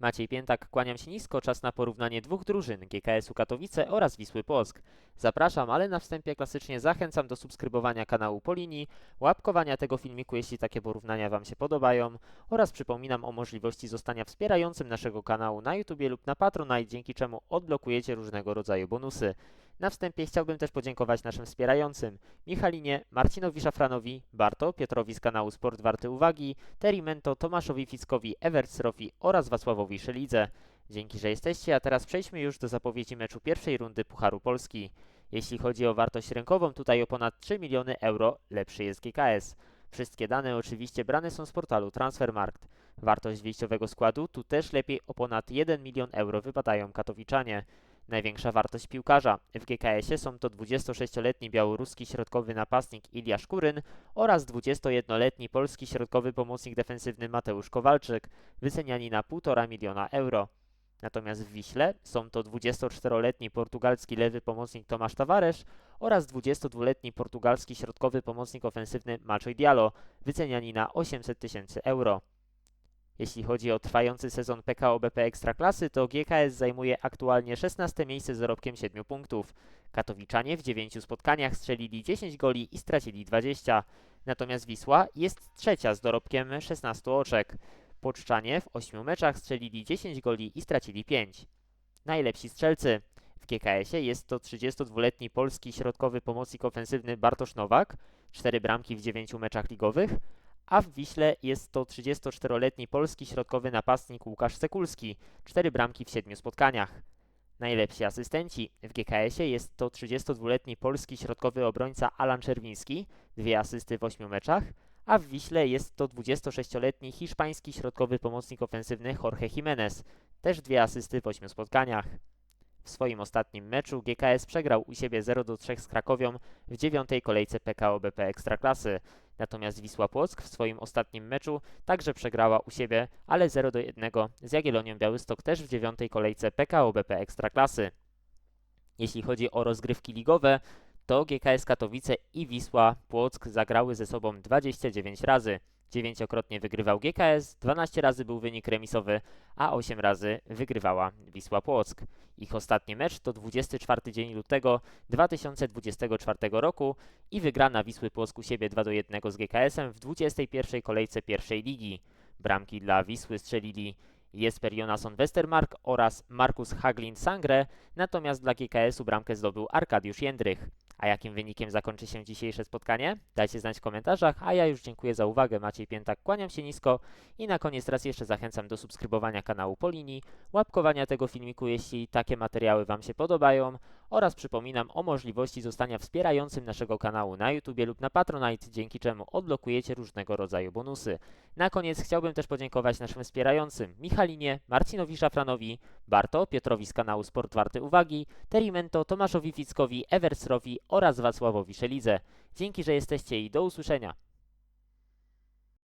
Maciej Piętak, kłaniam się nisko, czas na porównanie dwóch drużyn GKS-u Katowice oraz Wisły Płock. Zapraszam, ale na wstępie klasycznie zachęcam do subskrybowania kanału po linii, łapkowania tego filmiku, jeśli takie porównania Wam się podobają oraz przypominam o możliwości zostania wspierającym naszego kanału na YouTube lub na Patronite, dzięki czemu odblokujecie różnego rodzaju bonusy. Na wstępie chciałbym też podziękować naszym wspierającym Michalinie, Marcinowi Szafranowi, Barto, Piotrowi z kanału Sport Warty Uwagi, Terimento, Tomaszowi Fickowi, Evertsrowi oraz Wacławowi Szelidze. Dzięki, że jesteście, a teraz przejdźmy już do zapowiedzi meczu pierwszej rundy Pucharu Polski. Jeśli chodzi o wartość rynkową, tutaj o ponad 3 miliony euro lepszy jest GKS. Wszystkie dane oczywiście brane są z portalu Transfermarkt. Wartość wyjściowego składu tu też lepiej o ponad 1 milion euro wypadają katowiczanie. Największa wartość piłkarza w GKS-ie są to 26-letni białoruski środkowy napastnik Ilja Szkuryn oraz 21-letni polski środkowy pomocnik defensywny Mateusz Kowalczyk, wyceniani na 1,5 miliona euro. Natomiast w Wiśle są to 24-letni portugalski lewy pomocnik Tomasz Tavares oraz 22-letni portugalski środkowy pomocnik ofensywny Maciej Diallo, wyceniani na 800 tysięcy euro. Jeśli chodzi o trwający sezon PKO BP Ekstraklasy, to GKS zajmuje aktualnie 16 miejsce z dorobkiem 7 punktów. Katowiczanie w 9 spotkaniach strzelili 10 goli i stracili 20. Natomiast Wisła jest trzecia z dorobkiem 16 oczek. Poczczanie w 8 meczach strzelili 10 goli i stracili 5. Najlepsi strzelcy. W GKS-ie jest to 32-letni polski środkowy pomocnik ofensywny Bartosz Nowak, 4 bramki w 9 meczach ligowych, a w Wiśle jest to 34-letni polski środkowy napastnik Łukasz Sekulski, 4 bramki w 7 spotkaniach. Najlepsi asystenci w GKS-ie jest to 32-letni polski środkowy obrońca Alan Czerwiński, dwie asysty w 8 meczach, a w Wiśle jest to 26-letni hiszpański środkowy pomocnik ofensywny Jorge Jimenez, też dwie asysty w 8 spotkaniach. W swoim ostatnim meczu GKS przegrał u siebie 0-3 z Krakowią w dziewiątej kolejce PKO BP Ekstraklasy. Natomiast Wisła Płock w swoim ostatnim meczu także przegrała u siebie, ale 0-1 z Jagiellonią Białystok też w dziewiątej kolejce PKO BP Ekstraklasy. Jeśli chodzi o rozgrywki ligowe, to GKS Katowice i Wisła Płock zagrały ze sobą 29 razy. Dziewięciokrotnie wygrywał GKS, 12 razy był wynik remisowy, a 8 razy wygrywała Wisła Płock. Ich ostatni mecz to 24 dzień lutego 2024 roku i wygrana Wisły Płock u siebie 2 do 1 z GKS-em w 21 kolejce pierwszej ligi. Bramki dla Wisły strzelili Jesper Jonasson Westermark oraz Markus Haglin Sangre, natomiast dla GKS-u bramkę zdobył Arkadiusz Jędrych. A jakim wynikiem zakończy się dzisiejsze spotkanie? Dajcie znać w komentarzach, a ja już dziękuję za uwagę. Maciej Piętak, kłaniam się nisko i na koniec raz jeszcze zachęcam do subskrybowania kanału po linii, łapkowania tego filmiku, jeśli takie materiały Wam się podobają oraz przypominam o możliwości zostania wspierającym naszego kanału na YouTube lub na Patronite, dzięki czemu odblokujecie różnego rodzaju bonusy. Na koniec chciałbym też podziękować naszym wspierającym Michalinie, Marcinowi Szafranowi, Barto, Piotrowi z kanału Sport Warty Uwagi, Terimento, Tomaszowi Fickowi, Eversrowi oraz Wacławowi Szelidze. Dzięki, że jesteście i do usłyszenia.